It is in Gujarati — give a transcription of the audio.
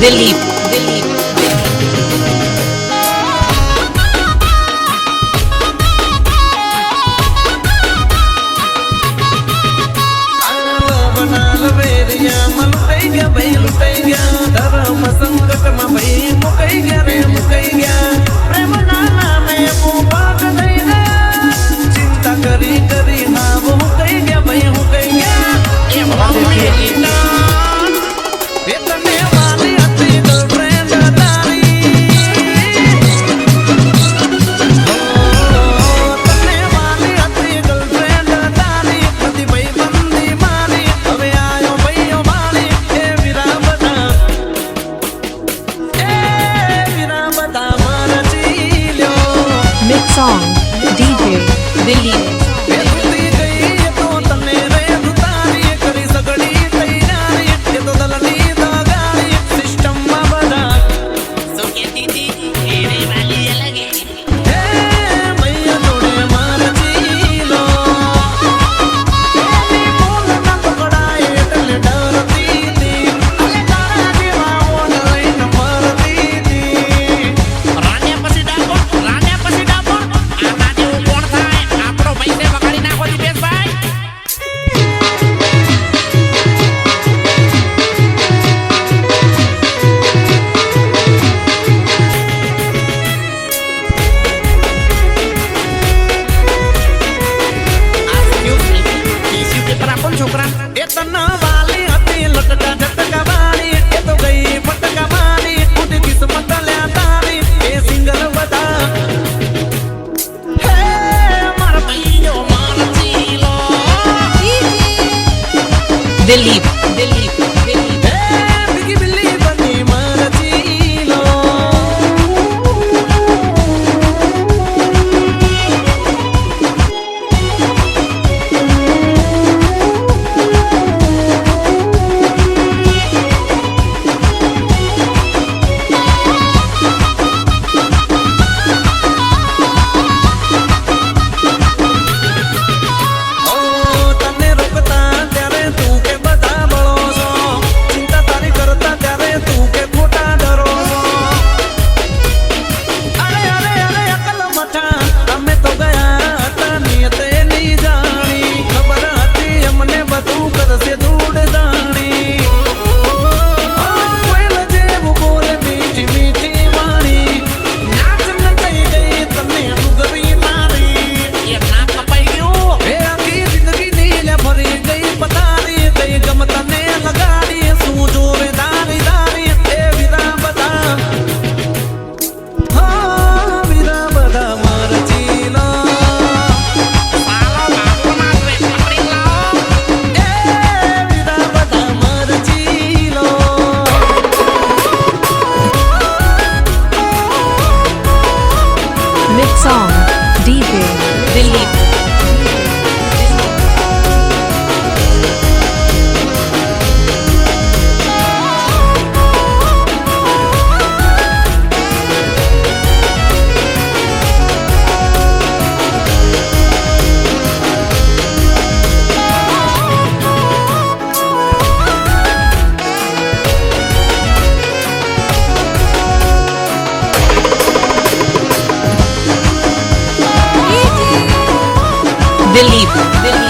Delito. DJ Williams. છોકરા. એ તન વાલી હતી, લટકા જટકા વાળી. એ તો ગઈ ફટકા મારી, ખુદ કિસ્મત લ્યા તારી. એ સિંગલ બધા. દિલીપ. Believe. Believe.